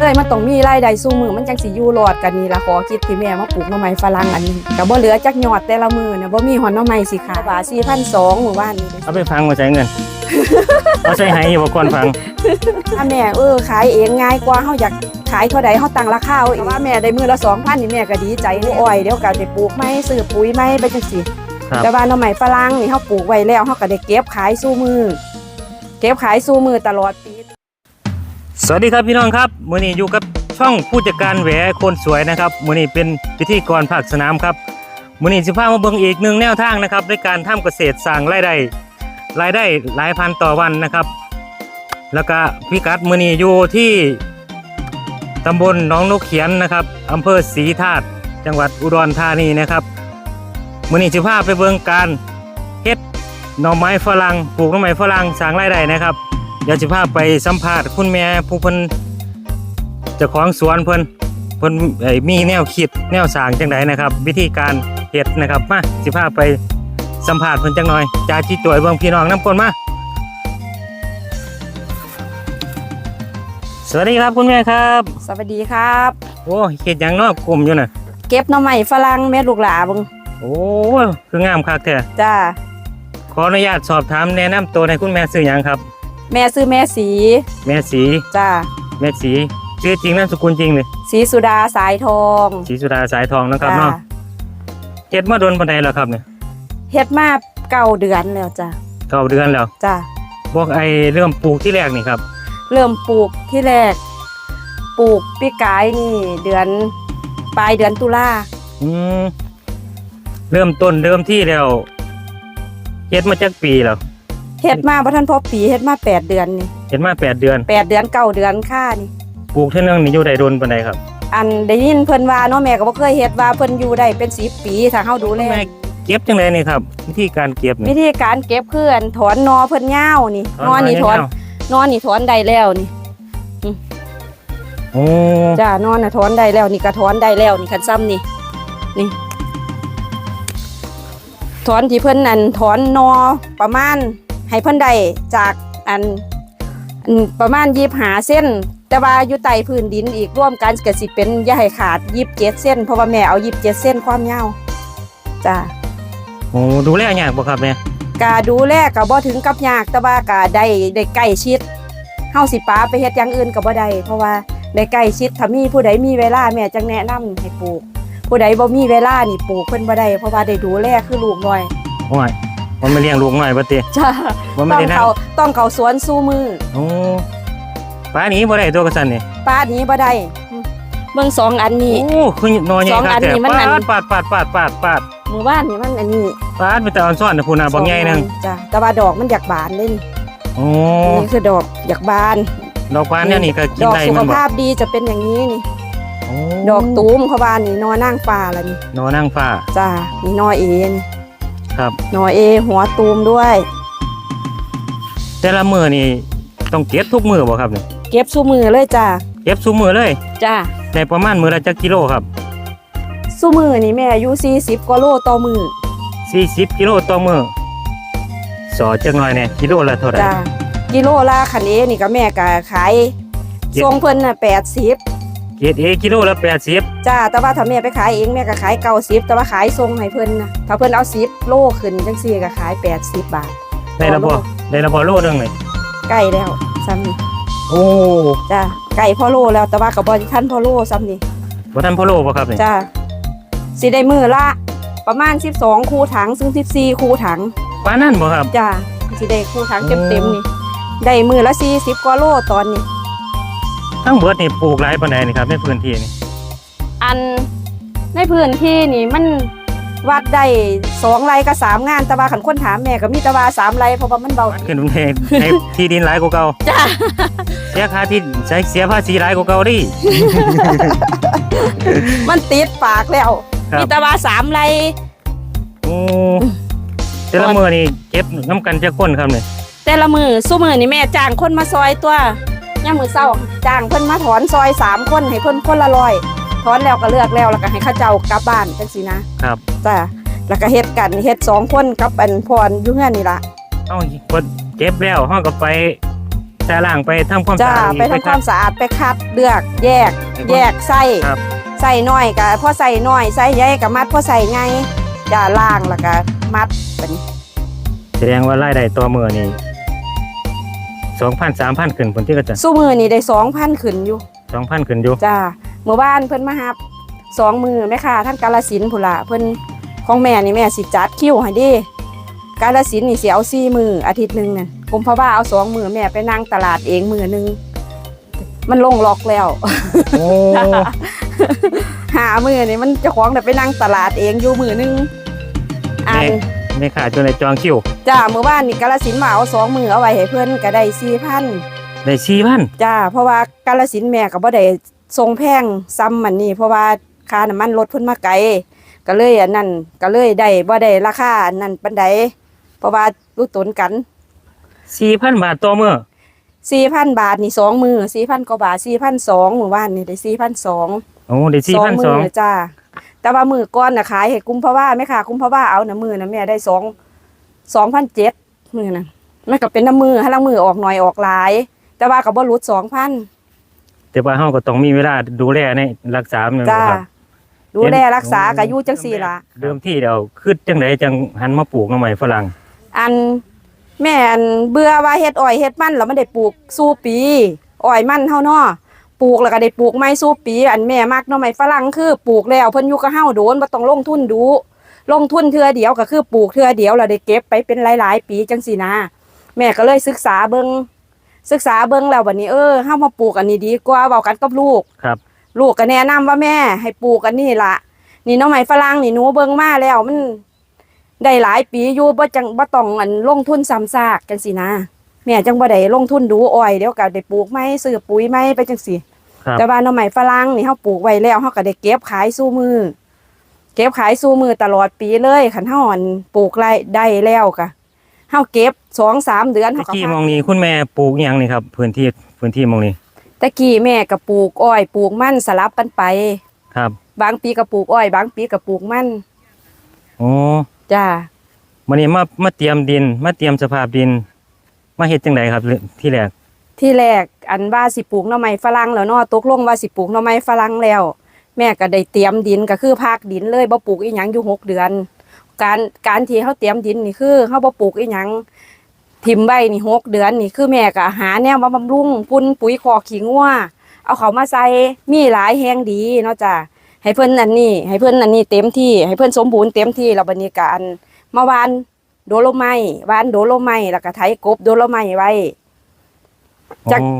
เลยมันต้องมีรายได้สู้มือมันจังสิอยู่รอดกันนี่ละขอคิดที่แม่มาปลูกหน่อไม้ฝรั่งอันนี้ก็บ่เหลือจักยอดแต่ละมือนะบ่มีหอนหน่อไม้สิขายบาท4,200หมู่บ้านนี่เอาไปฟังมาใช้เงินเอาใช้ให้อยู่บ่ก่อนฟังถ้าแม่เออขายเองง่ายกว่าเฮาอยากขายเท่าใดเฮาตั้งราคาเอาเองว่าแม่ได้มือละ2,000นี่แม่ก็ดีใจหูอ้อยเดี๋ยวก็ได้ปลูกไม้ซื้อปุ๋ยไม้ไปจังซี่ครับแต่ว่าหน่อไม้ฝรั่งนี่เฮาปลูกไว้แล้วเฮาก็ได้เก็บขายสู้มือ เก็บขายสู้มือตลอดปี สวัสดีครับพี่น้องครับมือนี้อยู่กับช่องผู้จัดการแหวคนสวยนะครับมือนี้เป็นพิธีกรภาคสนามครับมือนี้สิพามาเบิ่งอีกหนึ่งแนวทางนะครับในการทำเกษตรสร้างรายได้รายได้หลายพันต่อวันนะครับ แล้วก็พิกัดมือนี้อยู่ที่ตำบลหนองนกเขียนนะครับอำเภอศรีธาตุจังหวัดอุดรธานีนะครับมือนี้สิพาไปเบิ่งการเฮ็ดหน่อไม้ฝรั่งปลูกหน่อไม้ฝรั่งสร้างรายได้นะครับ ดี๋ยวจะพาไปสัมภาษณ์คุณแม่ผู้เพิ่นเจ้าของสวนเพิ่นเพิ่นเอ่อมีแนวคิดแนวสร้างจังไดนะครับ วิธีการเฮ็ดนะครับมาสิพาไปสัมภาษณ์เพิ่นจังหน่อยจาจีตัวเบิ่งพี่น้องนํคนมาสวัสดีครับคุณแม่ครับ สวัสดีครับโอ้เฮ็ดหยังเนาะกลุ่มอยู่น่ะ เก็บหน่อไม้ฝรั่งแม่ลูกหลาเบึงโอ้คืองามคักแท้จ้าขออนุญาตสอบถามแนะนำตัวให้คุณแม่ชื่อหยังครับ แม่ซื้อแม่สีแม่สีจ้าแม่สีชื่อจริงนามสกุลจริงเลยสีสุดาสายทองสีสุดาสายทองนะครับจ้าเนาะเฮ็ดมาโดนปานใดแล้วครับเนี่ยเฮ็ดมาเก้าเดือนแล้วจ้าเก้าเดือนแล้วจ้าบอกไอ้เริ่มปลูกที่แรกนี่ครับ เริ่มปลูกที่แรก ปลูกปีกายนี่ เดือนปลายเดือนตุลาอืมเริ่มต้นเริ่มที่แล้วเฮ็ดมาจักปีแล้ว เฮ็ดมาบ่ทันพอปีเฮ็ดมาแปดเดือนนี่เฮ็ดมาแปดเดือน แปดเดือนเก้าเดือนค่านี่ปลูกเท่านึงนี่อยู่ได้โดนปานใดครับอันได้ยินเพิ่นว่าเนาะแม่ก็บ่เคยเฮ็ดว่าเพิ่นอยู่ได้เป็น10ปีถ้าเฮาดูแล แม่เก็บจังไดนี่ครับวิธีการเก็บวินี่ธีการเก็บคืออันถอนนอเพิ่นยาวนี่นอนี่ถอนนอนนี่ถอนได้แล้วนี่โอ้จ้านอนน่ะถอนได้แล้วนี่ก็ถอนได้แล้วนี่คันซ้ำนี่นี่ถอนที่เพิ่นอันถอนนอประมาณ ให้เพิ่นได้จากอันอันประมาณยีบหาเส้น แต่ว่าอยู่ใต้พื้นดินอีกร่วมกันก็สิเป็นอย่าให้ขาดยีบเจ็ดเส้น เพราะว่าแม่เอายีบเจ็ดเส้นความยาวจ้าโอ้ดูแลยากบ่ครับเนี่ยกาดูแลก็บ่ถึงกับยากแต่ว่าก็ได้ได้ใกล้ชิดเฮาสิป้าไปเฮ็ดอย่างอื่นก็บ่ได้เพราะว่าได้ใกล้ชิดถ้ามีผู้ใดมีเวลาแม่จังแนะนำให้ปลูก ผู้ใดบ่มีเวลานี่ปลูกเพิ่นบ่ได้เพราะว่าได้ดูแลคือลูกน้อยโอ้ย มันมาเลี้ยงลูกหน่อยบ่ติจ้าบ่ไม่ต้องได้นั่งเขาต้องเขาสวนสู้มือโอ้ป้าหนี้บ่ได้ตัวกระสันนี่ป้านี้บ่ได้เบิ่งสองอันนี้ โอ้คือนอนใหญ่สองครับอันแต่นี่มันอันปาดปาดปาดปาดปาดหมู่บ้านนี่มันอันนี้ปาดไปแต่อ่อนซ่อนนะพูน่ะบางใหญ่หนึงสออัจ้ะแต่ว่าดอกมันอยากบานเด้นี่โอ้นี่คือดอกอยากบาน ดอกปานเนี่ยนี่ก็กิดนอกได้สุขมันบ่ภาพดีจะเป็นอย่างนี้นี่โอ้ดอกตูมเขาว่านี่นอนั่งฟ้าละนี่นอนนั่งฟ้าจ้านี่นอเอนี่ ครับนอเอหัวตูมด้วย แต่ละมือนี่ต้องเก็บทุกมือบ่ครับนี่เก็บสู้มือเลยจ้าเก็บซุมือเลยจ้าได้ประมาณมือละจักกิโลครับสู้มือนี่แม่อายุ40กว่าโลต่อมือ40กิโลต่อมือสอจักหน่อยเนี่ยกิโลละเท่าไหร่จ้ากิโลละคันเอนี่ก็แม่ก็ขายเจ็ดทรงเพิ่นน่ะ80 เกรดเอกิโลละ80จ้าแต่ว่าถ้าแม่ไปขายเองแม่ก็ขาย90แต่ว่าขายทรงให้เพิ่นนะถ้าเพิ่นเอา10โลขึ้นจังซี่ก็ขาย80บาทได้ละบ่ได้ละบ่โลนึงนี่ใกล้แล้วซ้ำนี่โอ้จ้าใกล้พอโลแล้วแต่ว่าก็บ่ทันพอโลซ้ำนี่บ่ทันพอโลบ่ครับนี่จ้าสิได้มือละประมาณ 12 คูถังซึ่ง 14 คูถังปานนั้นบ่ครับจ้าสิได้คูถังโอ้เต็มๆนี่ได้มือละ40กว่าโลตอนนี้ ทั้งเบิดนี่ปลูกหลายปานใดนี่ครับในพื้นที่นี่อันในพื้นที่นี่มันวัดได้สองไร่กับสามงานแต่ว่าขันคนถามแม่ก็มีแต่ว่าสามไร่เพราะว่ามันเบา ขึ้นในในที่ดินหลายกว่าเก่าจ้าเสียค่าที่ใช้เสียภาษีหลายกว่าเก่าดิ มันติดปากแล้ว ครับ มีแต่ว่าสามไร่โอ้แต่ละมือนี่เก็บน้ำกันจะคนครับเนี่ยแต่ละมือสู้มือนี่แม่จ้างคนมาซอยตัว ย่ามมือเศร้าจ้างเพิ่นมาถอนซอยสามคนให้เพิ่นคนละร้อยถอนแล้วก็เลือกแล้วแล้วก็ให้เข้าเจ้ากลับบ้านจังสินะครับจ้าแล้วก็เฮ็ดกันเฮ็ดสองคนกับอันพรอยู่เฮือนนี่ล่ะเอ้าคนเก็บแล้วห้องก็ไปแต่ล่างไปทำความสะจ้าอาดอีกไปทำความสะอาดไปคัดเลือกแยก แยกไส้ครับใส่น้อยก็พอใส่น้อยใส่ใหญ่ก็มัดพอใส่ไงจ้าล่างแล้วก็มัดเป็นแสดงว่ารายได้ต่อมือนี่ สองพันสามพันขึ้นผลที่ก็จะสู้มือนี่ได้สองพันขึ้นอยู่สองพันขึ้นอยู่จ้าเมื่อบ้านเพิ่นมาฮับสองมือแม่ค่ะท่านกาลสินธุ์พุ่นละเพิ่นของแม่นี่แม่สิจัดคิวให้เดิกาลสินธุ์นี่สิเอาสี่มืออาทิตย์หนึ่งน่ะกุมภาว่าเอาสองมือแม่ไปนั่งตลาดเองมือหนึ่งมันลงล็อกแล้วโอ้หามือนี่มันเจะของแต่ไปนั่งตลาดเองอยู่มือหนึงอัน ไม่ขาดจนในจองคิว จ้าเมื่อวานนี่กาลสินธุ์มาเอาสองมือเอาไว้ให้เพื่อนก็ได้สี่พันได้สี่พันจ้าเพราะว่ากาลสินธุ์แม่ก็บ่ได้ทรงแพงซ้ำมันนี่เพราะว่าค่าน้ำมันรถเพิ่นมาไกลก็เลยอันนั้นก็เลยได้บ่ได้ราคาอันนั้นปานใดเพราะว่ารู้ตนกันสี่พันบาทต่อมือ4,000บาทนี่สองมือ4,000กว่าบาท4,200เมื่อวานนี่ได้4,200โอ้ได้สี่พันสองมืจ้า แต่ว่ามือก้อนน่ะขายให้กุมภาวาแม่ค่ะกุมภาวาเอาน่ะมือน่ะแม่ได้สองสองพันเจ็ดมือน่ะมันก็เป็นน้ำมือให้ลังมือออกหน่อยออกหลาย แต่ว่าก็บ่รุดสองพันแต่ว่าเฮาก็ต้องมีเวลาดูแลในรักษามันจ้าครับดูแลรักษาก็อยู่จังซี่ล่ะเดิมที่เดียวคือจังไดจังหันมาปลูกหน้ำใหม่ฝรั่งอันแม่อันเบื่อว่าเฮ็ดอ้อยเฮ็ดมันแล้วมันได้ปลูกสู้ปีอ้อยมันเฮาเนาะ ปลูกแล้วก็ได้ปลูกไม้สู้ปี อันแม่มักเนาะไม้ฝรั่งคือปลูกแล้วเพิ่นอยู่กับเฮาโดนบ่ต้องลงทุนดู ลงทุนเทื่อเดียวก็คือปลูกเทื่อเดียวแล้วได้เก็บไปเป็นหลายๆ ปีจังซี่นะแม่ก็เลยศึกษาเบิ่งศึกษาเบิ่งแล้วบัดนี้เออเฮามาปลูกอันนี้ดีกว่าเว้ากันกับลูกครับ ลูกก็แนะนำว่าแม่ให้ปลูกอันนี้ล่ะนี่หน้องไม้ฝรั่งนี่หนูเบิ่งมาแล้วมันได้หลายปีอยู่บ่จังบ่ต้องอันลงทุนซ้ำซากจังซี่นะ แม่จังบ่ได้ลงทุนดูอ้อยเดี๋ยวก็ได้ปลูกไม้ซื้อปุ๋ยไม้ไปจังซี่ครับแต่ว่าหน้องไม้ฝรั่งนี่เฮาปลูกไว้แล้วเฮาก็ได้เก็บขายสู้มือ เก็บขายสู้มือตลอดปีเลยคันเฮาอันปลูกไรได้แล้วก็เฮาเก็บสองสามเดือนตะเฮาก็กี้พัมกองนี้คุณแม่ปลูกอิหยังนี่ครับพื้นที่พื้นที่มองนี้ตะกี้แม่ก็ปลูกอ้อยปลูกมันสลับกันไป ครับ บางปีก็ปลูกอ้อย บางปีก็ปลูกมันโอ้จ้าวันนี้มามาเตรียมดิน มาเตรียมสภาพดิน มาเฮ็ดจังไดครับที่แรกที่แรกอันว่าสิปลูกหน่อไม้ฝรั่งแล้วเนาะตกลงว่าสิปลูกหน่อไม้ฝรั่งแล้ว แม่ก็ได้เตรียมดินก็คือพากดินเลยบ่ปลูกอีหยังอยู่หกเดือน การการที่เขาเตรียมดินนี่คือเขาบ่ปลูกอีหยังทิมใบนี่หกเดือนนี่คือแม่ก็หาแนวมาบำรุงปุ่นปุ๋ยคอกขี้งัวเอาเขามาใส่มีหลายแหงดีเนาะจ้ะให้เพิ่อนอันนี้ ให้เพิ่อนอันนี้เต็มที่ให้เพิ่อนสมบูรณ์เต็มที่แล้วบัดนี้ก็อันมาวาน โดโลไม้วานโดโลไม้แล้วก็ไถกบโดโลไม้ไว้จักโอ้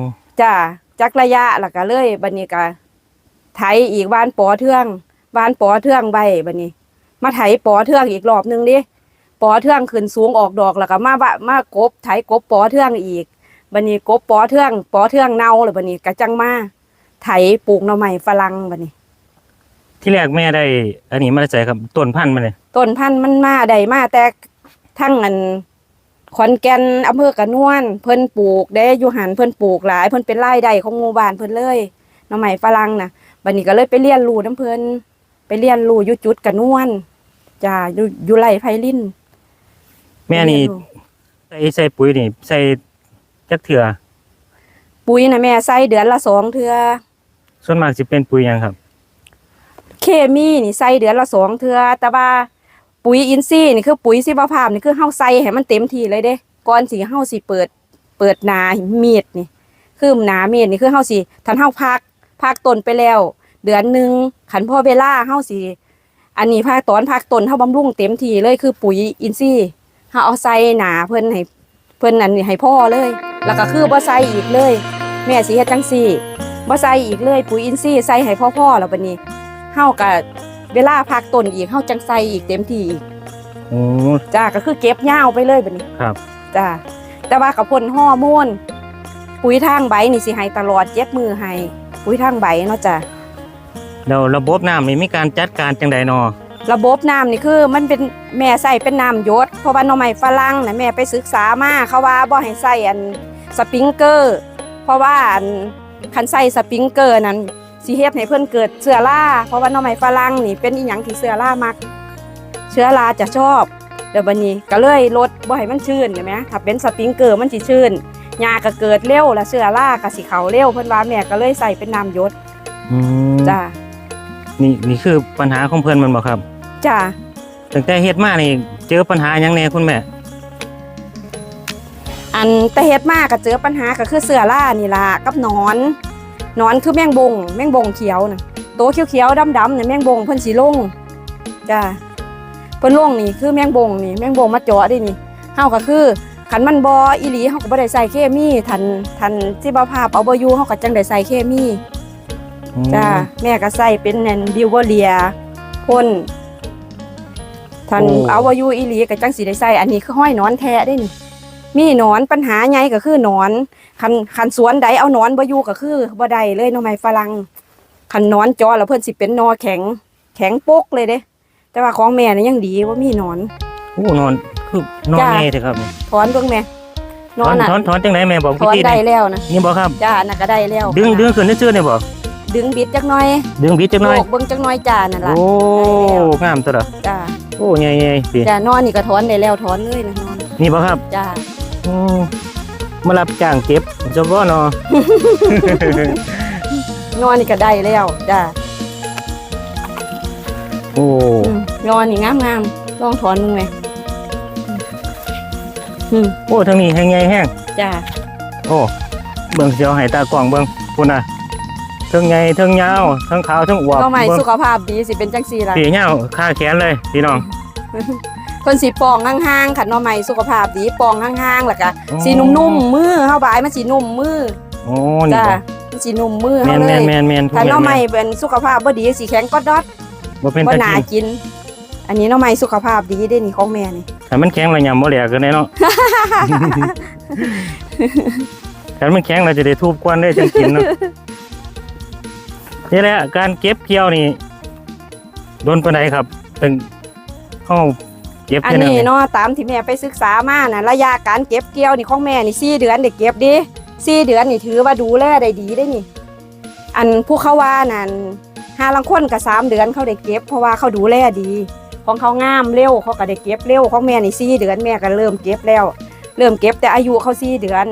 จ้าจักระยะแล้วก็เลยบัดนี้ก็ไถอีกบ้านปอเทืองบ้านปอเทืองใบบัดนี้ มาไถปอเทืองอีกรอบหนึงดิปอเทืองขึ้นสูงออกดอกแล้วก็มาบะมากบไถกบปอเทืองอีกบัดนี้กบปอเทืองปอเทืองเน่าเลยบัดนี้ก็จังมาไถปลูกหน่อไม้ฝรั่งบัดนี้ ที่แรกแม่ได้ อันนี้มาได้ใส่ครับต้นพันธุ์มาเลยต้นพันธุ์มันมาได้มาแต่ ทั้งอันขอนแก่นอำเภอกระนวนเพิ่นปลูกได้อยู่หันเพิ่นปลูกหลาย เพิ่นเป็นรายได้ของหมู่บ้านเพิ่นเลยหน่อไม้ฝรั่งน่ะบัดนี้ก็เลยไปเรียนรู้น้ำเพิ่นไปเรียนรู้อยู่จุดกระนวนจ้าอยู่อยู่ไร่ไผลินแม่นี่ไปเรียรู้ใส่ใส่ปุ๋ยนี่ ใส่จักเถื่อปุ๋ยน่ะแม่ใส่เดือนละสองเทื่อส่วนมากสิเป็นปุ๋ยหยังครับ เคมีนี่ใส่เดือนละสองเทื่อแต่ว่า ปุ๋ยอินทรีย์นี่คือปุ๋ยชีวภาพนี่คือเฮาใส่ให้มันเต็มที่เลยเด้ก่อนสิเฮาสิเปิด เปิดนาเมีดนี่ คือหนาเมีดนี่คือเฮาสิทันเฮาพักพักต้นไปแล้ว เดือนหนึ่งขันพ่อเวลาเฮาสิอันนี้พักตอนพักต้นเฮาบำรุงเต็มที่เลยคือปุ๋ยอินทรีย์เฮาเอาใส่หนาเพิ่นให้เพิ่นอันนี้ให้พ่อเลย แล้วก็คือบ่ใส่อีกเลย แม่สิเฮ็ดจังซี่บ่ใส่อีกเลย ปุ๋ยอินทรีย์ใส่ให้พ่อๆแล้วบัดนี้เฮาก็ เวลาพักต้นอีกเฮาจังใส่อีกเต็มที่อีกโอ้จ้าก็คือเก็บยาวไปเลยบัดนี้ครับ จ้าแต่ว่ากับพ่นฮอร์โมนปุ๋ยทางใบนี่สิให้ตลอดเจ็ดมือให้ปุ๋ยทางใบเนาะจ้ะแล้วระบบน้ำนี่มีการจัดการจังไดนอระบบน้ำนี่คือมันเป็นแม่ใส่เป็นน้ำหยศเพราะว่าหน่อไม้ฝรั่งนะแม่ไปศึกษามาเขาว่าบ่ให้ใส่อันสปริงเกอร์ เพราะว่าอันคันใส่สปริงเกอร์นั้น สิเฮ็ดให้เพิ่นเกิดเชื้อราเพราะว่าหน่อไม้ฝรั่งนี่เป็นอีหยังที่เชื้อรามัก เชื้อราจะชอบเดี๋ยวบัดนี้ก็เลยลดบ่ให้มันชื้นเห็นไหมถ้าเป็นสปริงเกอร์มันสิชื้นหญ้าก็เกิดเร็วและเสื้อราก็สิเขาเร็วเพิ่นว่าแม่ก็เลยใส่เป็นน้ำหยศอืมจ้านี่นี่คือปัญหาของเพิ่นมันบ่ครับ จ้าตั้งแต่เฮ็ดมานี่เจอปัญหาหยังแน่คุณแม่ อันแต่เฮ็ดมาก็เจอปัญหาก็คือเสื้อรานี่ล่ะกับหนอนห นอนคือแมงบง แมงบงเขียวน่ะโตวเขียวๆดำๆน่ะแมงบงเพิ่นสิลงจ้าเพิ่นลงนี่คือแมงบงนี่แมงบงมาเจาะดินี่เฮาก็คือคันมันบ่อีหลีเฮาก็บ่ได้ใส่เคมีทันทันสิบ่ภาพเอาบ่อยู่เฮาก็จังได้ใส่เคมีอืมจ้าแม่ก็ใส่เป็นแนนบิวเวอเลียพ่นทันโอ้เอาบ่อยู่อีหลีก็จังสิได้ใส่อันนี้คือห้อยหนอนแท้ได้นี่ มีหนอนปัญหาใหญ่ก็คือหนอนคันคันสวนใดเอาหนอนบ่อยู่ก็คือบ่ได้เลยหน่อไม้ฝรั่งคันหนอนจอแล้วเพิ่นสิเป็นหนอแข็ง แข็งปกเลยเด้ แต่ว่าของแม่นี่ยังดีว่ามีหนอนโอ้นอนคือนอนจ้าแน่เถอะครับถอนเบิ่งแม่หนถออนนน่ะถอนถอนจังไหนแม่บอกถวิอนธีได้นี่แล้วนะนี่บ่ครับจ้าน่ะก็ได้แล้ว ดึงดึงขึ้นซื่อๆนี่บ่ดึงบิดจักหน่อย ดึงบิดจังหน่อยโบกเบิ่งจักหน่อยจ้านั่นล่ะโอ้งามตัวละจ้าโอ้ใหญ่ๆสิจ้านอนนี่ก็ถอนได้แล้วถอนเลยนะนอนนี่บ่ครับจ้าโอ้มารับจ้างเก็บจะบ่เนาะ นอนนี่ก็ได้แล้วจ้าโอ้อืมนอนนี่งามงามๆลองถอนมึงไหมอืมโอ้ทางนี้แห้งใหญ่แห้งจ้าโอ้เบิ่งเสียวให้ตากล้องเบิ่งพุ่นน่ะเทั้งใหญ่เทั้งยาวเทั้งขาวเทั้งอวบก็ไม่เบิ่งสุขภาพดีสิเป็นจังซี่ล่ะ สียาวค่าแขนเลยพี่น้อง เพิ่นสิปองห่างๆค่ะเนาะใหม่สุขภาพดีปองห่างๆแล้วก็อ๋อ สีนุ่มๆมือเฮาบายมันสินุ่มมือโอ้นี่จ้าบ่มันสินุ่มมือแมเฮานเลแมยนแมนแมนถ้าเนาะใหม่เป็นสุขภาพบ่ดีสิแข็งก็ดอดบ่เป็นบ่ตะน่ากินกิน อันนี้เนาะใหม่สุขภาพดีเด้นี่ของแม่นี่ถ้ามันแข็งแล้วยำบ่แหลกกันแน่เนาะ ถ้ามันแข็งเราจะได้ทุบกวนได้จังกินเนาะ นี่แหละการเก็บเกี่ยวนี่โดนปานใดครับถึงเฮา เก็บอันแค่นั้นนี้เนาะตามที่แม่ไปศึกษามาน่ะระยะการเก็บเกี่ยวนี่ของแม่นี่สี่เดือนได้เก็บดิสี่เดือนนี่ถือว่าดูแลได้ดีได้นี่ อันผู้เขาว่านั่นห้าลังคนกับสามเดือนเขาได้เก็บ เพราะว่าเขาดูแลดี ของเขางามเร็วเขาก็ได้เก็บเร็วของแม่นี่สี่เดือนแม่ก็เริ่มเก็บแล้ว เริ่มเก็บแต่อายุเขาสี่เดือน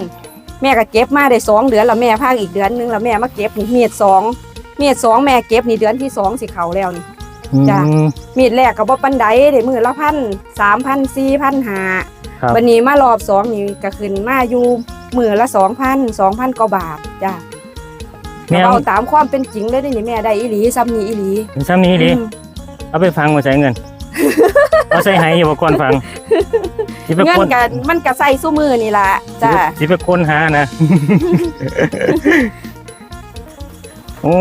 แม่ก็เก็บมาได้สองเดือนแล้วแม่พากอีกเดือนหนึงแล้วแม่มาเก็บนี่เมียดสองเมียดสองแม่เก็บนี่เดือนที่สองสิเขาแล้วนี่ จ้ะ อืมมีดแรกก็บ่ปันไดได้มือละพันสามพันสี่พันหาครับวันนี้มารอบสองนี่ก็ขึ้นมาอยู่มือละสองพันสองพันกว่าบาทจ้ะแม่เอาตามความเป็นจริงเลยเด้นี่แม่ได้อีหลีซ้ำนี่อีหลีซ้ำนี้ดิอืม เอาไปฟังมาใช้เงิน เอาใส่ไหอยู่บ่ก่อนฟังสิไปเงินคนกันมันก็ใส่สู้มือนี่ล่ะจ้ะสิไปคนหานะ โอ้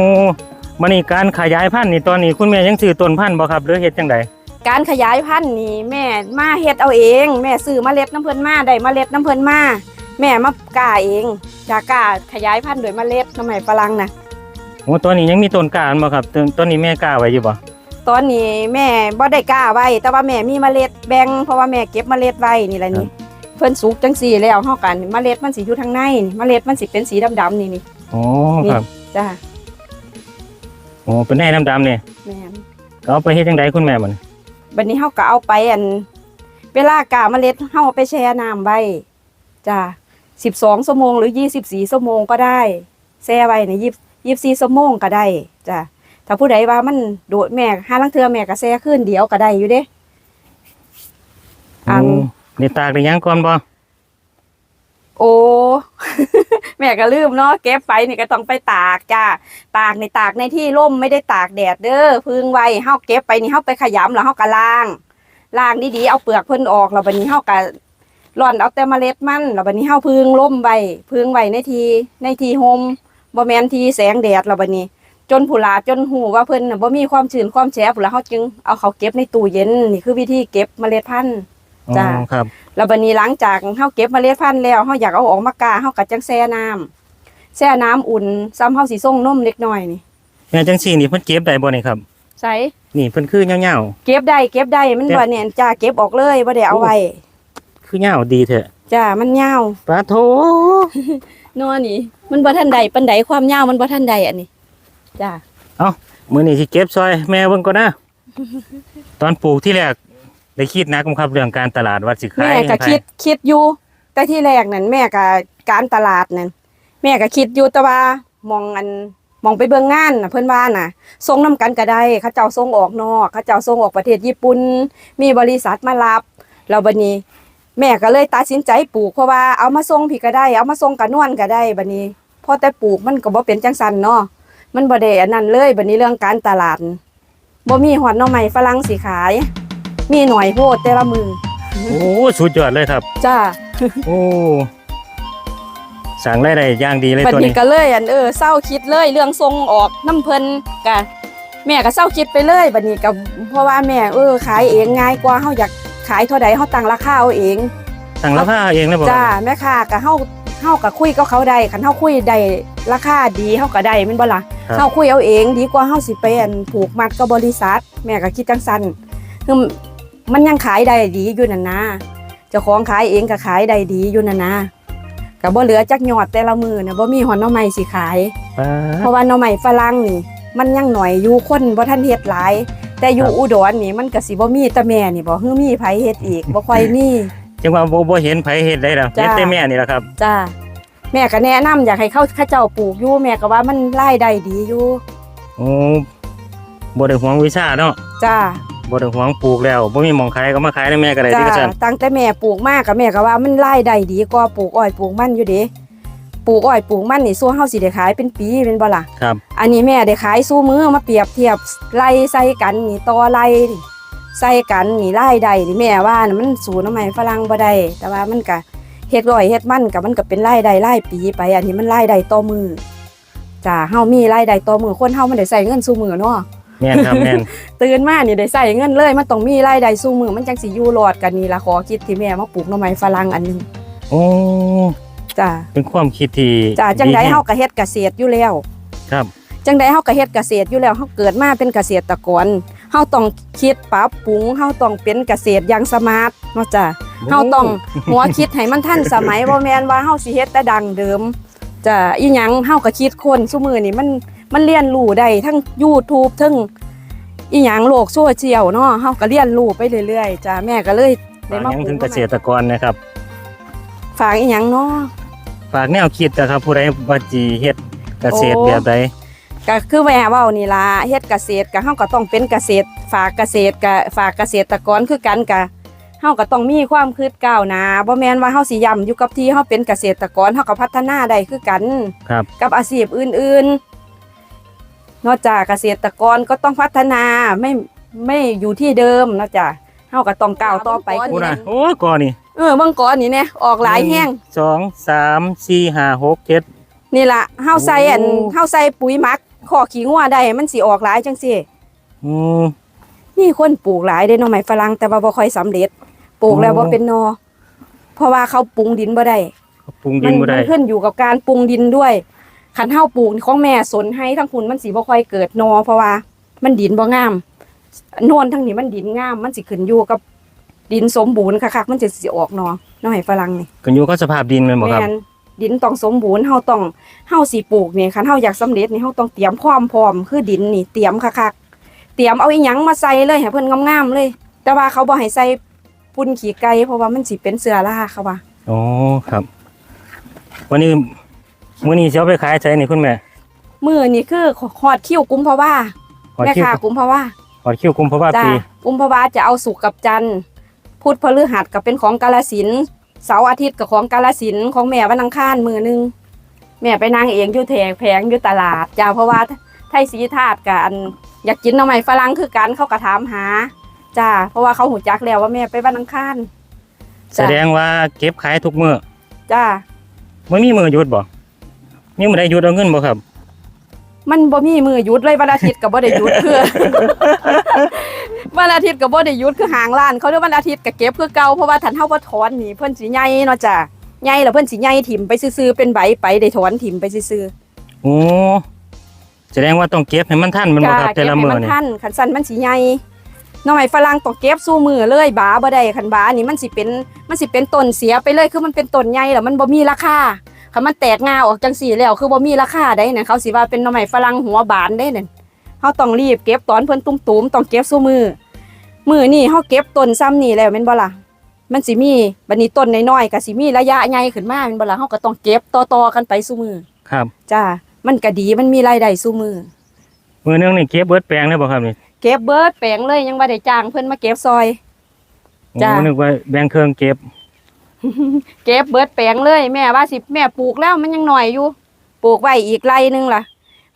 มันนี่การขยายพันธุ์นี่ตอนนี้คุณแม่ยังซื้อต้นพันธุ์บ่ครับหรือเฮ็ดจังไดการขยายพันธุ์นี่แม่มาเฮ็ดเอาเอง แม่ซื้อเมล็ดน้ำเพิ่นมาได้เมล็ดน้ำเพิ่นมาแม่มากล้าเองจะกล้าขยายพันธุ์โดยเมล็ดน้ำไม้ฝรั่งนะโอ้ตอนนี้ยังมีต้นกล้าอันบ่ครับต้นต้นนี้แม่กล้าไว้อยู่บ่ตอนนี้แม่บ่ได้กล้าไว้ แต่ว่าแม่มีเมล็ดแบ่งเพราะว่าแม่เก็บเมล็ดไว้นี่แหละนี่เพิ่นสุกจังสี่แล้วเฮากันเมล็ดมันสิอยู่ทางในนี่เมล็ดมันสิเป็นสีดำๆนี่นี่โอ้ครับจ้า โอ้เป็นแน่ดำๆเนี่ยแม่นเอาไปเฮ็ดจังไดคุณแม่มันบัดนี้เฮาก็เอาไปอัน เวลากาเมล็ดเฮาเอาไปแช่น้ำไว้จ้า12ชั่วโมงหรือ 24ชั่วโมงก็ได้แช่ไว้ใน20 24ชั่วโมงก็ได้จ้าถ้าผู้ใดว่ามันโดดแม่หาลังเทื่อแม่ก็แช่คืนเดียวก็ได้อยู่เด้อันโนี่ตากได้ยังก่อนบ่ โอ้ แม่ก็ลืมเนาะเก็บไปนี่ก็ต้องไปตากจ้าตากในตากในที่ร่มไม่ได้ตากแดดเด้อพึ่งไว้เฮาเก็บไปนี่เฮาไปขยำแล้วเฮาก็ล้างล้างดีๆเอาเปลือกเพิ่นออกแล้วบัดนี้เฮาก็ร่อนเอาแต่เมล็ดมันแล้วบัดนี้เฮาพึ่งร่มไว้พึ่งไว้ในทีในทีโฮมบ่แมนทีแสงแดดแล้วบัดนี้ จนผู้หลาจนหูว่าเพิ่นน่ะบ่มีความชื้นความแฉะผู้หลาเฮาจึงเอาเขาเก็บในตู้เย็นนี่คือวิธีเก็บเมล็ดพันธุ์ จ้ะ อ๋อครับแล้วบัดนี้หลังจากเฮาเก็บเมล็ดพันธุ์แล้วเฮาอยากเอาออกมากาเฮาก็จังแช่น้ำแช่น้ำอุ่นซ้ำเฮาสิส่งนมเล็กน้อยนี่แม่จังซี่นี่เพิ่นเก็บได้บ่นี่ครับ ใส่นี่เพิ่นคือยาวเก็บได้เก็บได้มันบ่เนี่ยจ้าเก็บออกเลยบ่ได้เอาไว้ๆคือยาวดีเถอะจ้ามันยาวปาโถนอนี่ มันบ่ทันใดปานใดความยาวมันบ่ทันใดอันนี้จ้ามื้อนี้สิเก็บซอยแม่เบิ่งก่อนนะ ตอนปลูกที่แรก ได้คิดหนักบ่ครับเรื่องการตลาดว่าสิขายแม่ก็ให้ไผคิดคิดอยู่ แต่ที่แรกนั่นแม่ก็การตลาดนั่นแม่ก็คิดอยู่แต่ว่ามองอันมองไปเบิ่งงานน่ะเพิ่นว่าน่ะส่งนํกันก็ได้เขาเจ้าส่งออกนอกเขาเจ้าส่งออกประเทศญี่ปุ่นมีบริษัทมารับแล้วบัดนี้ แม่ก็เลยตัดสินใจปลูกเพราะว่าเอามาส่งพี่ก็ได้ เอามาส่งกะนวลก็ได้บัดนี้พอแต่ปลูกมันก็บ่เป็นจังซั่นเนาะมันบ่ได้อันนั้นเลยบัดนี้เรื่องการตลาดบ่มีหอดหน่อไม้ฝรั่งสิขาย มีหน่อยโพดแต่ละมือโอ้สุดยอดเลยครับ จ้าโอ้สั่งรายได้อย่างดีเลยบัดตัวนี้นี้ก็เลยอันเออเศร้าคิดเลยเรื่องส่งออกน้ำเพิ่นกะแม่ก็เศร้าคิดไปเลยบัดนี้ก็เพราะว่าแม่เออขายเองง่ายกว่าเฮาอยากขายเท่าใดเฮาตั้งราคาเอาเอง สั่งราคาเองเลยบ่จ้าแม่ค้าก็เฮาเฮาก็คุยกับเขาได้คันเฮาคุยได้ราคาดีเฮาก็ได้แม่นบ่ล่ะครับเฮาคุยเอาเองดีกว่าเฮาสิไปอันผูกมัดกับบริษัท แม่ก็คิดจังซั่นคือ มันยังขายได้ดีอยู่นั่นนะเจ้าของขายเองก็ขายได้ดีอยู่นั่นนะก็บ่เหลือจักยอดแต่ละมือน่ะบ่มีหอนหน่อไม้สิขายป๊าเพราะว่าหน่อไม้ฝรั่งนี่ มันยังหน่อยอยู่คนบ่ทันเฮ็ดหลาย แต่อยู่อุดรนี่มันก็สิบ่มีแต่แม่นี่บ่ฮือมีไผเฮ็ดอีกบ่ค่อยมีจังว่าบ่บ่เห็นไผเฮ็ดได้แล้วจ้าเฮ็ดแต่แม่นี่แหละครับจ้าแม่ก็แนะนำอยากให้เขาเขาเจ้าปลูกอยู่แม่ก็ว่ามันรายได้ดีอยู่โอ้บ่ได้หวงวิชาเนาะจ้า บ่ได้หวงปลูกแล้วบ่มีหม่องขายก็มาขายในแม่ก็ได้จ้าที่กระสันตั้งแต่แม่ปลูกมากกับแม่ก็ว่ามันรายได้ดีกว่าปลูกอ้อยปลูกมันอยู่เด้ปลูกอ้อยปลูกมันนี่สู้เฮาสิได้ขายเป็นปีเป็นบ่ล่ะครับ อันนี้แม่ได้ขายสู้มือมาเปรียบเทียบไล่ใส่กันนี่ต่อไล่นี่ใส่กันนี่รายได้นี่แม่ว่าน่ะมันสูน้ำไม้ฝรั่งบ่ได้แต่ว่ามันก็เฮ็ดอ้อยเฮ็ดมันก็มันก็เป็นรายได้รายปีไปอันนี้มันรายได้ต่อมือจ้าเฮามีรายได้ต่อมือคนเฮามันได้ใส่เงินสู้มือเนาะ แม่นครับแม่นตื่นมานี่ได้ใส่เงินเลย มันต้องมีรายได้สู้มือมันจังสิอยู่รอดกันนี่ละขอคิดที่แม่มาปลูกหน่อไม้ฝรั่งอันหนึงโอ้จ้าเป็นความคิดที่จ้าจังไดแฮเฮาก็เฮ็ดเกษตรอยู่แล้ว ครับจังไดเฮาก็เฮ็ดเกษตรอยู่แล้วเฮาเกิดมาเป็นเกษตรกรเฮาต้องคิดปรับปรุงเฮาต้องเป็นเกษตรอย่างสมาร์ทเนาะจ้าเฮาต้องหัวคิดให้มันทันสมัยบ่แม่นว่าเฮาสิเฮ็ดแต่ดังเดิมจ้าอีหยังเฮาก็คิดคนซุมื้อนี่มัน มันเรียนรู้ได้ทั้ง YouTube ทั้งอีหยังโลกโซเชียลเนาะเฮาก็เรียนรู้ไปเรื่อยๆจ้าแม่ก็เลยได้ฝากมาหยังปลูถึงกเกษตรกรนะครับ ฝากอีหยังเนาะ ฝากแนวคิดนะครับ ผู้ใดว่าจีเฮ็ดเกษตรโอ้ แบบใดก็คือแม่เว้านี่ล่ะเฮ็ดเกษตรก็เฮาก็ต้องเป็นเกษตร ฝากเกษตรก็ฝากเกษตรกรคือกันก็เฮาก็ต้องมีความคิดก้าวหน้าบ่แม่นว่าเฮาสิย่ำอยู่กับที่เฮาเป็นเกษตรกรเฮาก็พัฒนาได้คือกัน ครับ กับอาชีพอื่นๆ นอกจากเกษตรกรก็ต้องพัฒนาไม่ไม่อยู่ที่เดิมเนาะจ้ะเฮาก็ต้องก้าวต่อไปโอ้นะโอ้ก่อนี่เออเบิ่งก่อนนี่แน่ออกหลายแห้งนึ่สองสามสี่ห้าหกเจ็ดนี่ล่ะเฮาใส่อันโอ้เฮาใส่ปุ๋ยหมักขอขี้งัวได้มันสิออกหลายจังซี่อืมนี่คนปลูกหลายเด้หน่อไม้ฝรั่งแต่ว่าบ่ค่อยสำเร็จ ปลูกแล้วโอ้บ่เป็นหนอ เพราะว่าเขาปรุงดินบ่ได้ปรุงดิมันบ่ได้มันขึ้นอยู่กับการปรุงดินด้วย คันเฮาปลูกของแม่สนให้ทั้งคุณมันสิบ่ค่อยเกิดหนอเพราะว่า มันดินบ่งามโนนทั้งนี้มันดินงาม มันสิขึ้นอยู่กับดินสมบูรณ์คักๆมันจะสิออกหนอหน่อไม้ฝรั่งนี่ขึ้นอยู่กับสภาพดินแม่นบ่ครับแม่นดินต้องสมบูรณ์เฮาต้องเฮาสิปลูกนี่คันเฮาอยากสำเร็จนี่เฮาต้องเตรียมความพร้อมคือดินนี่เตรียมคักๆเตรียมเอาอีหยังมาใส่เลยให้เพิ่นงามๆเลย แต่ว่าเขาบ่ให้ใส่ปุ่นขี้ไก่เพราะว่ามันสิเป็นเสื้อราเขาว่าอ๋อครับ วันนี้ มื้อนี้สิเอาไปขายใช้นี่คุณแม่ มื้อนี่คือฮอดคิวกุมภาวาหอดแม่คิวค้ากุมภาวาหอดคิวกุมภาวะจ้าปี กุมภาวาจะเอาสุกร์กับจันทร์พุธพฤหัสก็เป็นของกาลสินธุ์เสาร์อาทิตย์ก็ของกาลสินธุ์ของแม่วันอังคารมื้อหนึงแม่ไปนั่งเองอยู่แถงแผงอยู่ตลาดจ้าเพราะว่าไทยศรีธาตุกับอันอยากกินหน่อไม้ฝรั่งคือกันเขาก็ถามหาจ้าเพราะว่าเขาหูจักแล้วว่าแม่ไปวันอังคารแสดงว่าเก็บขายทุกมื้อจ้าบ่มีมื้อหยุดบ่ มีมื้อใดหยุดเอาเงินบ่ครับมันบ่มีมือหยุดเลยวันอาทิตย์กับบ่ได้หยุดคือ วันอาทิตย์กับบ่ได้หยุดคือหางร้าน เขาเรียกวันอาทิตย์ก็เก็บคือเก่าเพราะว่าทันเฮาบ่ถอนนี่เพิ่นสิใหญ่เนาะจ้าใหญ่แล้วเพิ่นสิใหญ่ถิ่มไปซื่อๆเป็นใบไปได้ถอนถิ่มไปซื่อโอ้แสดงว่าต้องเก็บให้มันทันแมันๆบ่ครับจ้าแต่เก็บละให้มื้อมันนี่ทันคันสั้นมันสิใหญ่หน่อไม้ฝรั่งต้องเก็บสู้มือเลยบาบ่ได้คันบานี่มันสิเป็นมันสิเป็นต้นเสียไปเลยคือมันเป็นต้นใหญ่แล้วมันบ่มีราคา คันมันแตกงาออกจังสี่แล้ว คือบ่มีราคาได้นั่นเขาสิว่าเป็นหน่อไม้ฝรั่งหัวบานได้นั่นเฮาต้องรีบเก็บตอนเพิ่นตุ้มๆต้องเก็บสู้มือมือนี่เฮาเก็บต้นซ้ำนี่แล้วแม่นบ่ล่ะมันสิมีบัดนี้ต้นน้อยๆก็สิมีระยะใหญ่ขึ้นมาแม่นบ่ล่ะเฮาก็ต้องเก็บต่อๆกันไปซุมือครับจ้ามันก็ดีมันมีรายได้ซุมือมือนึงนี่เก็บเบิดแปลงได้บ่ครับนี่เก็บเบิดแปลงเลยยังบ่ได้จ้างเพิ่นมาเก็บซอยจ้ะโอ้นึกว่าแบ่งเครื่องเก็บ เก็บเบิดแปลงเลย แม่ว่าสิแม่ปลูกแล้วมันยังหน่อยอยู่ ปลูกไว้อีกไรนึงล่ะ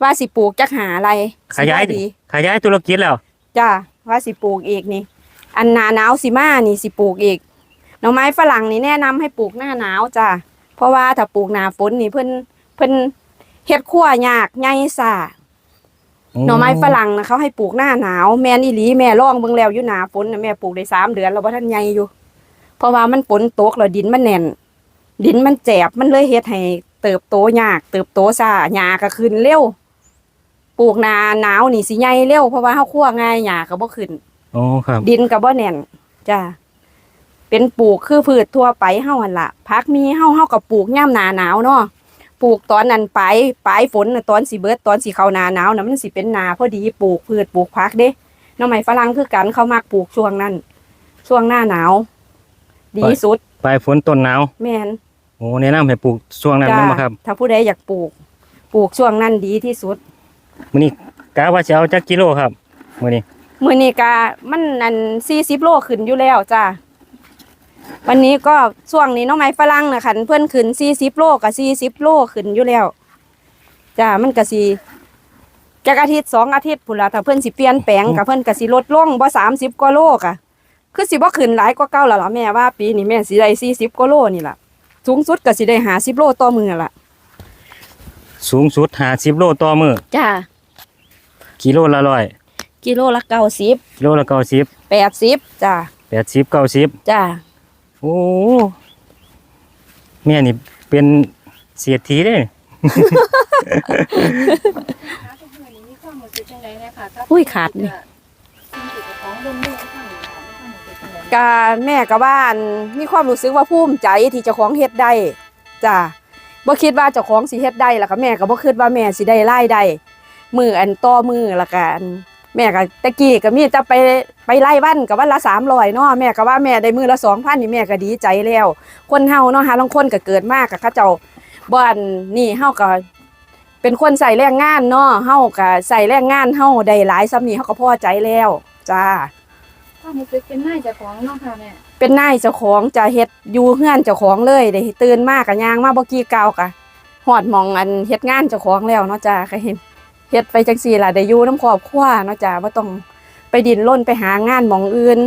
ว่าสิปลูกจักหาไรขยายสิดิดีขยายธุรกิจแล้วจ้าว่าสิปลูกอีกนี่ อันหนาหนาวสิมานี่สิปลูกอีกหน่อไม้ฝรั่งนี่แนะนำให้ปลูกหน้าหนาวจ้าเพราะว่าถ้าปลูกหน้าฝนนี่เพิ่นเพิ่นเฮ็ดขั้วยากใหญ่ซ่าหน่อไม้ฝรั่งนะเขาให้ปลูกหน้าหนาว แม่นอีหลีแม่ลองเบิ่งแล้วอยู่หน้าฝนน่ะแม่ปลูกได้สามเดือนแล้วบ่ทันใหญ่อยู่ เพราะว่ามันฝนตกแล้วดินมันแน่น ดินมันแจบมันเลยเฮ็ดให้เติบโตยาก เติบโตซ่าหญ้าก็ขึ้นเร็วปลูกหนาหนาวนี่สิใหญ่เร็วเพราะว่าเฮาคั่วง่ายหญ้าก็บ่ขึ้นโอ้ครับ ดินก็บ่แน่นจ้าเป็นปลูกคือพืชทั่วไปเฮาหั่นล่ะผักมีเฮาเฮาก็ปลูกยามหน้าหนาวเนาะปลูกตอนนั้นปลายปลายฝนน่ะตอนสิเบิดตอนสิเข้าหน้าหนาวน่ะมันสิเป็นหน้าพอดีปลูกพืชปลูกผักเด้หน้อไม้ฝรั่งคือกันเขามักปลูกช่วงนั้นช่วงหน้าหนาว ดีสุดปลายฝนต้นหนาวแม่นโอ้แนะนำให้ปลูกช่วงนั้นจ้าแม่นบ่ครับถ้าผู้ใดอยากปลูก ปลูกช่วงนั้นดีที่สุด มื้อนี้กะว่าสิเอาจักกิโลครับมื้อนี้มื้อนี้กามันอัน40โลขึ้นอยู่แล้วจ้าวันนี้ก็ช่วงนี้หน้องไม้ฝรั่งนะคันเพื่อนขึ้น40โลกับ40โลขึ้นอยู่แล้วจ้ามันก็สิจักอาทิตย์สองอาทิตย์พุ่นละถ้าเพื่อนสิเปลี่ยนแปลงกับเพื่อนก็สิลดลงบ่30กว่าโลกะ คือสิบ่ขึ้นหลายกว่าเก่าแล้วล่ะแม่ว่าปีนี้แม่สิได้40กว่าโลนี่ล่ะสูงสุดก็สิได้50โลต่อมื้อล่ะสูงสุด50โลต่อมื้อจ้ากิโลละร้อยกิโลละ90กิโลละ90 80จ้า80 90จ้าโอ้แม่นี่เป็นเศรษฐีเด้อุ้ยขาดนี่ กาแม่กับบ้านมีความรู้สึกว่าภูมิใจที่เจ้าของเฮ็ดได้จ้าบ่คิดว่าเจ้าของสิเฮ็ดได้แล้วก็แม่ก็บ่คิดว่าแม่สิได้รายได้มืออันต่อมือละกันแม่ก็ตะกี้ก็มีแต่ไปไปไล่วันก็วันละ300เนาะแม่ก็ว่าแม่ได้มือละ2,000นี่แม่ก็ดีใจแล้ว คนเฮาเนาะหาลางคนก็เกิดมากกับเขาเจ้าบ้านนี่เฮาก็เป็นคนใส่แรงงานเนาะเฮาก็ใส่แรงงานเฮาได้หลายซ้ำนี้เฮาก็พอใจแล้วจ้า ความรู้สึกเป็นนายเจ้าของเนาะค่ะแม่เป็นนายเจ้าของจะเฮ็ดอยู่เฮือนเจ้าของเลยได้ตื่นมากกะย่างมาบ่กี่ก้าวกะฮอดหมองอันเฮ็ดงานเจ้าของแล้วเนาะจ้าก็เห็นเฮ็ดไปจังซี่ล่ะได้อยู่นํครอบครัวเนาะจ้าบ่ต้องไปดิ้นรนไปหางานหมองอื่น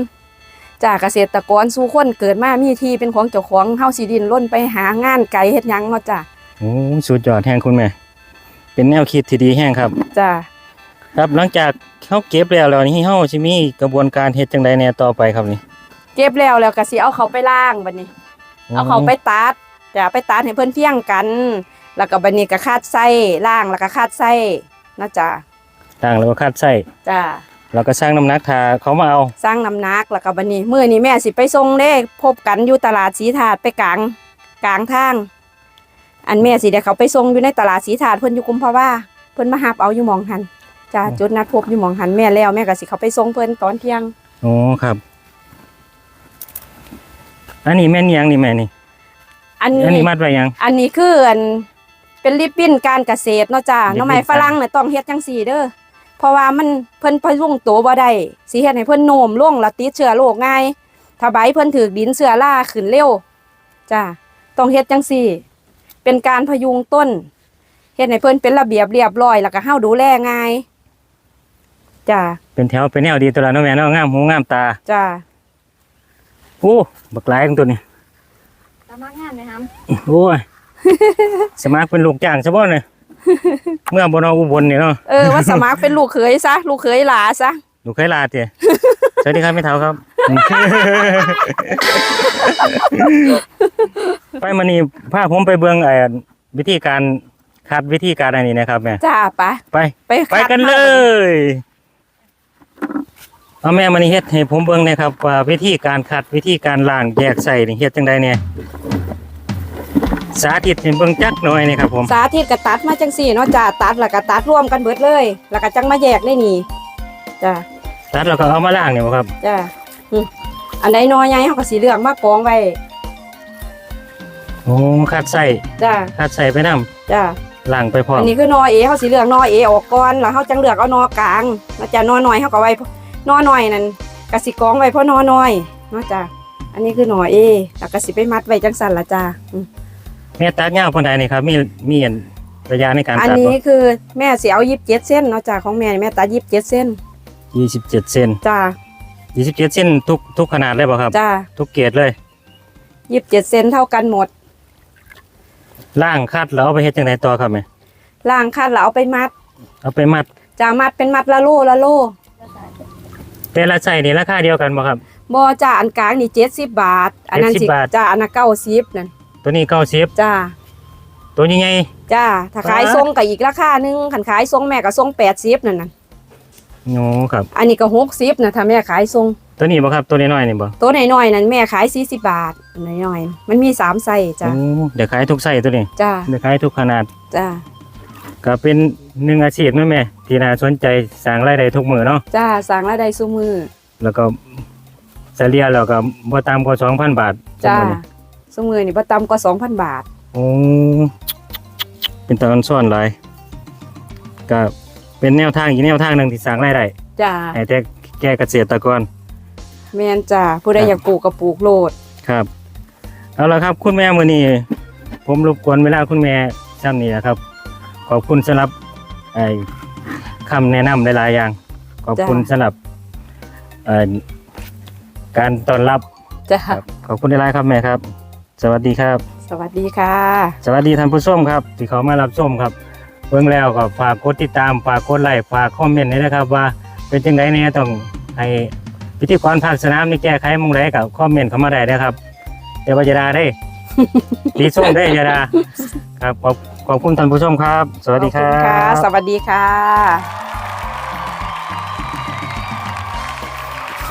จ้าเกษตรกรสู่คนเกิดมามีที่เป็นของเจ้าของเฮาสิดิ้นรนไปหางานไกลเฮ็ดหยังเนาะจ้าโอ้สุดยอดแห่งคุณแม่ เป็นแนวคิดที่ดีแห่งครับ จ้าครับหลังจาก เขาเก็บแล้วแล้วนี่เฮาสิมีกระบวนการเฮ็ดจังไดแหน่ต่อไปครับนี่เก็บแล้วแล้วก็สิเอาเขาไปล้างบัดนี้ เอาเขาไปตัดจะไปตัดให้เพื่อนเที่ยงกัน แล้วก็บันนี้ก็คาดไส้ล่างแล้วก็คาดไส้นะจ๊ะต่างแล้วก็คัดไส้จ้าแล้วก็สร้างน้ำหนักถ้าเขามาเอาสร้างน้ำหนักแล้วก็บันนี้มื้อนี้แม่สิไปส่งเด้พบกันอยู่ตลาดสีถาดไปกลางกลางทาง อันแม่สิได้เขาไปส่งอยู่ในตลาดสีถาดเพิ่นอยู่กุมภาวาเพิ่นมาหับเอาอยู่หมองหัน จ้าจุดนัดพบอยู่หมองหันแม่แล้วแม่ก็สิเขาไปส่งเพิ่นตอนเที่ยงโอ้ครับ อันนี้แม่นหยังนี่แม่นี่ อันอันนี้นี้มัดไว้หยัง อันนี้คืออันเป็นริบบิ้นการเกษตรเนาะจ้าริบบิ้นน้องไม้ฝรั่งเนี่ยต้องเฮ็ดจังซี่เด้อเพราะว่ามันเพิ่นพยุงตัวบ่ได้สิเฮ็ดให้เพิ่นโน้มลงแล้วติดเชื้อโรคง่ายถ้าใบเพิ่นถูกดินเชื้อราขึ้นเร็วจ้าต้องเฮ็ดจังซี่ เป็นการพยุงต้นเฮ็ดให้เพิ่นเป็นระเบียบเรียบร้อยแล้วก็เฮาดูแลง่าย จ้าเป็นแถวเป็นแนวดีตัวละเนาะแม่เนาะงามหูงามตาจ้าโอ้บักหลายของตัวนี้สมัครงานไหมครับโอ้ยสมัครเป็นลูกจ้างซะบ่เนี่ยเมื่อบนเอาอุบลเนี่ยเนาะเออว่าสมัครเป็นลูกเขยซะลูกเขยหลาซะลูกเคยลาเตะสวัสดีครับแม่เฒ่าครับ ไปมานี่พาผมไปเบิ่งไอ้วิธีการคัดวิธีการอันนี้นะครับแม่จ้าไปไปไปไปกันเลย เอาแม่มานี่เฮ็ดให้ผมเบิ่งหนะครับว่าวิธีการคัดวิธีการล้างแยกใส่นี่เฮ็ดจังไดเนี่ยสาธิตให้เบิ่งจักหน่อยนี่ครับผมสาธิตก็ตัดมาจังสี่เนาะจ้าตัดแล้วก็ตัดรวมกันเบิดเลย แล้วก็จังมาแยกได้นี่จ้าตัดแล้วก็เอามาล้างนี่บ่ครับจ้าอืมอันใดนอใหญ่เฮาก็สิเลือกมากองไว้โอ้คัดใส่จ้าคัดใส่ไปนํจ้า ล่างไปพร้อมอันนี้คือนอเอเฮาสิเลือกนอเอออกก่อนแล้วเฮาจังเลือกเอานอกลางแล้วจะนอน้อยเฮาก็ไว้นอน้อยนั่นก็สิกองไว้เพราะนอน้อยเนาะจ้าอันนี้คือนอเอแล้วก็สิไปมัดไว้จังซั่นล่ะจ้าอืมแม่ตัดยาวปานใดนี่ครับมีมีอันระยะในการอันตัดนี้บ่คือแม่สิเอา27เส้นเนาะจ้าของแม่นี่แม่ตัด27เส้น27เซนจ้า27เซนทุกทุกขนาดเลยบ่ครับจ้าทุกเกรดเลย27เส้นเท่ากันหมด ล่างคัดแล้วเอาไปเฮ็ดจังไดต่อครับแม่ล่างคัดแล้วเอาไปมัด เอาไปมัดจ้ามัดเป็นมัดละโลละโลแต่ละไส้นี่ราคาเดียวกันบ่ครับบอจ้าอันกลางนี่70บาท อันนั้นสิ70บาทจ้าอันนั้น90นั่นตัวนี้90จ้าตัวใหญ่จ้าถ้าขายบาททรงก็อีกราคาหนึงคันขายทรงแม่ก็ทรง80นั่นน่ะๆโอ้ครับ อันนี้ก็60นะถ้าแม่ขายทรง ตัวนี้บ่ครับตัวน้อยๆนี่บ่ตัวน้อยๆนั่นแม่ขาย40บาทน้อยๆมันมีสามไส้จ้าโอ้เดี๋ยวขายทุกไส้ตัวนี้จ้าเดี๋ยวขายทุกขนาดจ้าก็เป็นหนึ่งอาชีพนั่นแม่ที่น่าสนใจสร้างรายได้ทุกมื้อเนาะจ้าสั่งแล้วได้ซุมือแล้วก็เฉลี่ยแล้วก็บ่ต่ำกว่า2,000บาทจ้าซุมื้อนี้ซุมือนี่บ่ต่ำกว่า2,000บาทโอ้เป็นตอนซ่อนหลายก็เป็นแนวทางอีกแนวทางหนึงที่สร้างรายได้จ้าให้แต่แก่เกษตรกร แม่นจ้าผู้ใดครับอยากปลูกก็ปลูกโลดครับเอาละครับคุณแม่มื้อนี้ผมรบกวนเวลาคุณแม่ซ้ำนี้นะครับ ขอบคุณสำหรับไอ้คำแนะนำหลายๆอย่าง ขอบคุณสำหรับเอ่อการต้อนรับจ้าครับขอบคุณหลายๆครับแม่ครับ สวัสดีครับ สวัสดีค่ะ สวัสดีท่านผู้ชมครับ ที่เขามารับชมครับเบิ่งแล้วก็ฝากกดติดตามฝากกดไลค์ฝากคอมเมนต์ด้วยนะครับ ว่าเป็นจังไดเนี่ยต้องให้ พิธีกรภาคสนามนี่แก้ไขหมุงไรกับคอมเมนต์เข้ามาได้นะครับเดี๋ยวว่าจะด่าได้ ตีส้มได้จะด่าครับขอบขอบคุณท่านผู้ชมครับ สวัสดีครัขอบณค่ะ บ สวัสดีค่ะ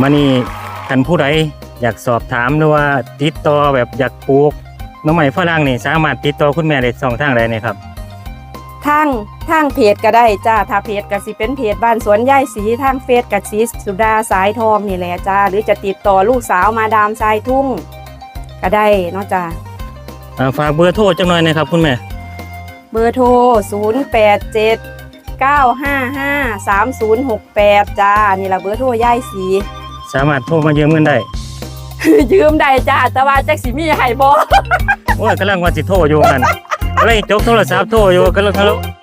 มานี่ท่านผู้ใดอยากสอบถามหรือว่าติดต่อแบบอยากปลูกหน้องใหม่ฝรั่งนี่สามารถติดต่อคุณแม่ได้สองทางใดเนี่ยครับ ทางทางเพจก็ได้จ้าถ้าเพจก็สิเป็นเพจบ้านสวนยายสีทางเฟซกับสีสุดาสายทองนี่แหละจ้า หรือจะติดต่อลูกสาวมาดามทรายทุ่ง ก็ได้เนาะจ้าอ่าฝากเบอร์โทรจังหน่อยนะครับคุณแม่ เบอร์โทร 0 8 7 9 5 5 3 0 6 8 จ้า นี่ละเบอร์โทรยายสี สามารถโทรมายืมเงินได้ยืมได้จ้าแต่ว่าจักสิมีให้บ่โอ้ยกำลังว่าสิโทรอยู่กัน ก็เลยจกโ